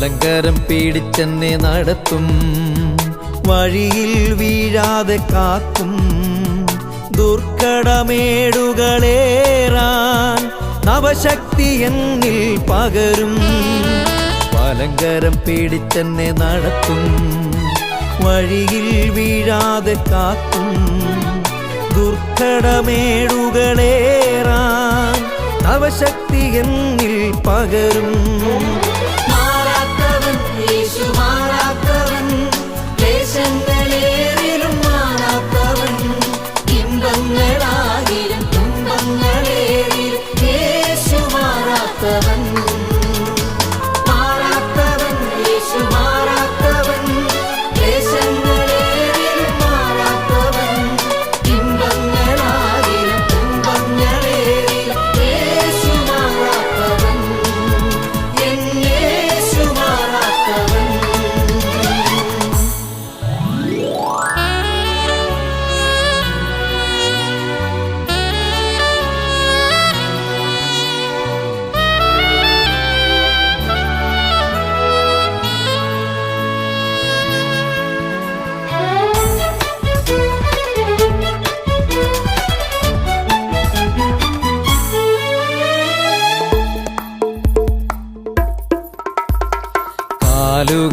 വലങ്കരം പേടിച്ചെന്നെ നടത്തും. വഴിയിൽ വീഴാതെ കാക്കും. ദുർഘടമേടുകളേറാൻ നവശക്തി എന്നിൽ പകരും. അലങ്കാരം പേടിച്ചെന്നെ നടത്തും. വഴിയിൽ വീഴാതെ കാക്കും. ദുർഘടമേടുകളേറാൻ നവശക്തി എന്നിൽ പകരും.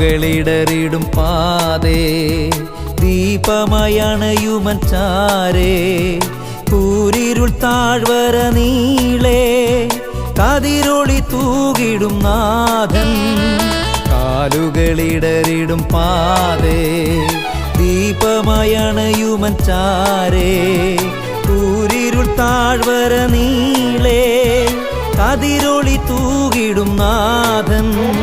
കാലുകളിടറിടും പാതേ. ദീപമയണയുമൻ ചാരേ. കൂരിരുൾ താഴ്വര നീളേ. കതിരൊളി തൂകിടും നാഥൻ. കാലുകളിടറിടും പാതേ. ദീപമയണയുമൻ ചാരേ. കൂരിരുൾ താഴ്വര നീളേ. കതിരൊളി തൂകിടും നാഥൻ.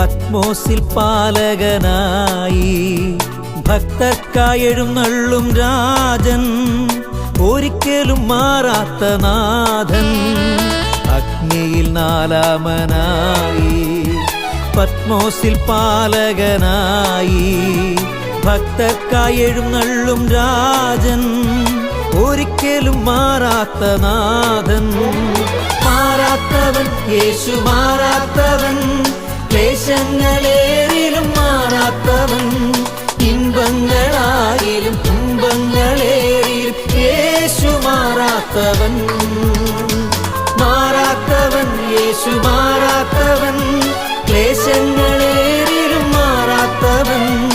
പത്മോസിൽ പാലകനായി. ഭക്തർക്കായെഴുന്നള്ളും രാജൻ ഒരിക്കലും മാറാത്ത നാഥൻ. അഗ്നിയിൽ നാലാമനായി. പത്മോസിൽ പാലകനായി. ഭക്തർക്കായെഴുന്നള്ളും രാജൻ ഒരിക്കലും മാറാത്ത നാഥൻ. മാറാത്തവൻ യേശു മാറാത്തവൻ. ക്ലേശങ്ങളേറിലും മാറാത്തവൻ ഇമ്പങ്ങളായാലും തുമ്പങ്ങളേറിലും യേശു മാറാത്തവൻ. മാറാത്തവൻ യേശു മാറാത്തവൻ. ക്ലേശങ്ങളേറിലും മാറാത്തവൻ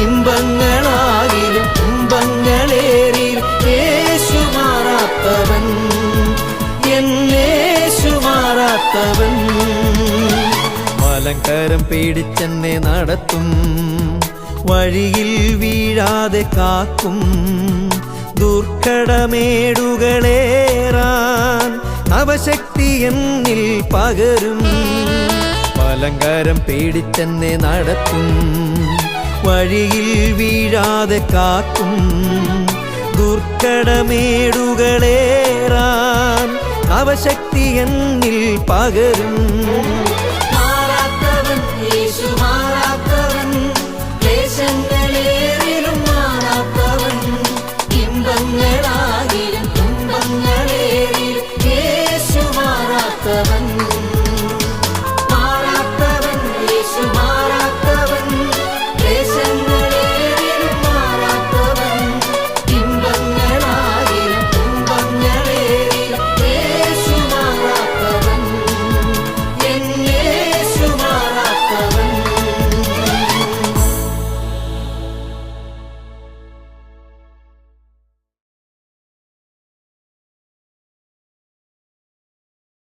ഇമ്പങ്ങളാകിലും തുമ്പങ്ങളേറിലും യേശു മാറാത്തവൻ. എന്നേശു മാറാത്തവൻ. മലങ്കരം പേടിച്ചെന്നെ നടത്തും. വഴിയിൽ വീഴാതെ കാക്കും. ദുർഘടമേടുകളേറാൻ നവശക്തി എന്നിൽ പകരും. അലങ്കാരം പേടിച്ചെന്നെ നടത്തും. വഴിയിൽ വീഴാതെ കാക്കും. ദുർഘടമേടുകളേറാൻ അവശക്തി എന്നിൽ പകരും.